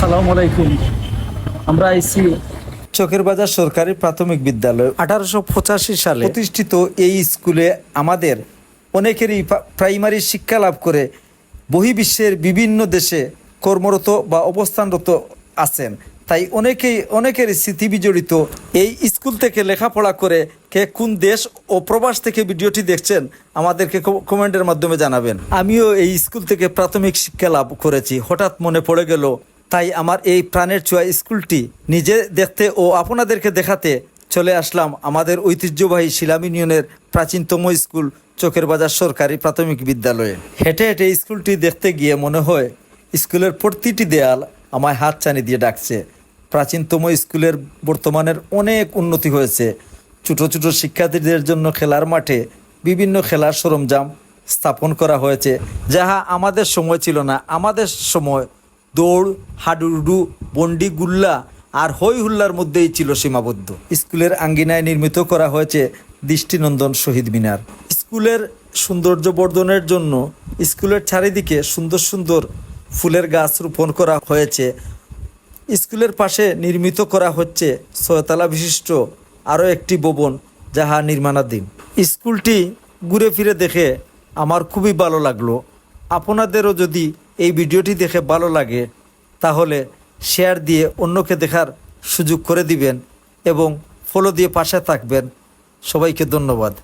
সালাম আলাইকুম। আমরা আইসি চকের বাজার সরকারি প্রাথমিক বিদ্যালয়। আঠারোশো পঁচাশি সালে প্রতিষ্ঠিত এই স্কুলে আমাদের অনেকেরই প্রাইমারি শিক্ষা লাভ করে বহির্বিশ্বের বিভিন্ন দেশে কর্মরত বা অবস্থানরত আছেন। তাই অনেকেই অনেকের স্মৃতি বিজড়িত এই স্কুল থেকে লেখাপড়া করে কে কোন দেশ ও প্রবাস থেকে ভিডিওটি দেখছেন আমাদেরকে কমেন্টের মাধ্যমে জানাবেন। আমিও এই স্কুল থেকে প্রাথমিক শিক্ষা লাভ করেছি। হঠাৎ মনে পড়ে গেল তাই আমার এই প্রাণের চুয়া স্কুলটি নিজে দেখতে ও আপনাদেরকে দেখাতে চলে আসলাম আমাদের ঐতিহ্যবাহী শিলাম ইউনিয়নের প্রাচীনতম স্কুল, চোখের বাজার সরকারি প্রাথমিক বিদ্যালয়ে। হেঁটে হেঁটে স্কুলটি দেখতে গিয়ে মনে হয়, স্কুলের প্রতিটি দেয়াল আমায় হাত চানি দিয়ে ডাকছে। প্রাচীনতম স্কুলের বর্তমানের অনেক উন্নতি হয়েছে। ছোট ছোট শিক্ষার্থীদের জন্য খেলার মাঠে বিভিন্ন খেলার সরঞ্জাম স্থাপন করা হয়েছে, যাহা আমাদের সময় ছিল না। আমাদের সময় দৌড়, হাডুডু, বন্ডি, গুল্লা আর হই হুল্লার মধ্যেই ছিল সীমাবদ্ধ। স্কুলের আঙ্গিনায় নির্মিত করা হয়েছে দৃষ্টিনন্দন শহীদ মিনার। স্কুলের সৌন্দর্য বর্ধনের জন্য স্কুলের চারিদিকে সুন্দর সুন্দর ফুলের গাছ রোপণ করা হয়েছে। স্কুলের পাশে নির্মিত করা হচ্ছে ছয়তলা বিশিষ্ট আরও একটি ভবন যাহা নির্মাণাধীন। স্কুলটি ঘুরে ফিরে দেখে আমার খুবই ভালো লাগল। আপনাদেরও যদি এই ভিডিওটি দেখে ভালো লাগে, তাহলে শেয়ার দিয়ে অন্যকে দেখার সুযোগ করে দিবেন এবং ফলো দিয়ে পাশে থাকবেন। সবাইকে ধন্যবাদ।